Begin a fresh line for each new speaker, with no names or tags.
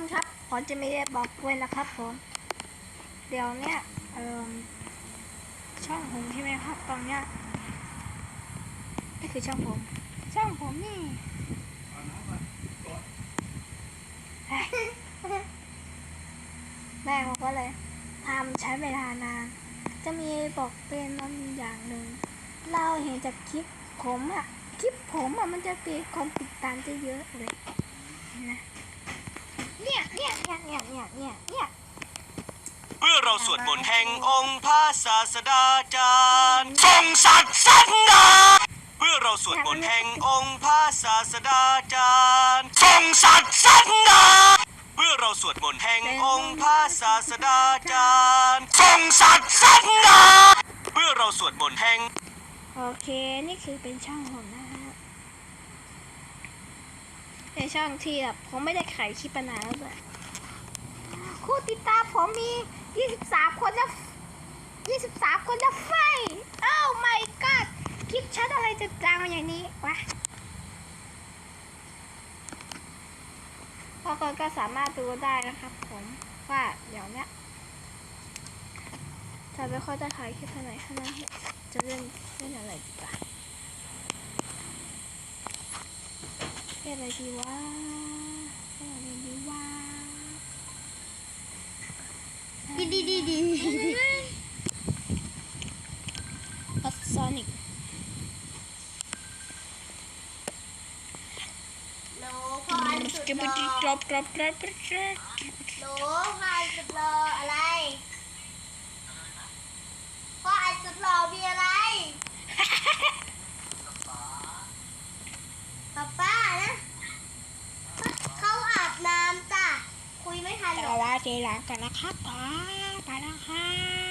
คนครับผมจะไม่ได้บอกไว้นะครับผม เดี๋ยวเนี้ยเอ่อช่องผมใช่ไหมครับตอนเนี้ยนี่คือช่องผม ช่องผมนี่แม่บอกว่าเลยทำใช้เวลานาน จะมีบอกเป็นมันอย่างหนึ่ง เราเห็นจากคลิปผมอะคลิปผมอะมันจะมีคนติดตามจะเยอะเลยนะ เนี่ยเนี่ยเนี่ยเนี่ยเนี่ยเนี่ยเนี่ย
เมื่อเราสวดมนต์แห่งองค์พระศาสดาจารย์ทรงศักดิ์สักดาเมื่อเราสวดมนต์แห่งองค์พระศาสดาจารย์ทรงศักดิ์สักดาเมื่อเราสวดมนต์แห่งองค์พระศาสดาจารย์ทรงศักดิ์สักดาเมื่อเราสวดมนต์แห่ง
โอเค นี่คือเป็นช่องผมนะฮะเป็นช่องที่แบบผมไม่ได้ขายคลิปมานานแล้วด้วย คู่ติดตามผมมี 23 คนนะ23 คนนะไฟโอ้ my god คลิปชัดอะไรจะดังอย่างนี้วะพวกคนก็สามารถดูได้นะครับผมว่าเดี๋ยวเนี้ยจะไม่ค่อยจะขายคลิปเท่าไหร่ข้างหน้าจะเล่นเล่นอะไรดีกว่าเล่นอะไรดีวะเล่นอะไรดีวะ
ดีดีดีดี
ปัสซอนิก
โหลพออันสุด
กระ
ร
ปุ
อก
กรอบกรอบกรอบกรอบ
โหลพออันสุดรออะไรพออันสุดรอมีอะไรป้าป้านะเขาอาบน้ำจ้ะคุยไม่ทันหร
แต่
อก
ว่าเจหลังกันนะครับป้าไปแล้วค่ะ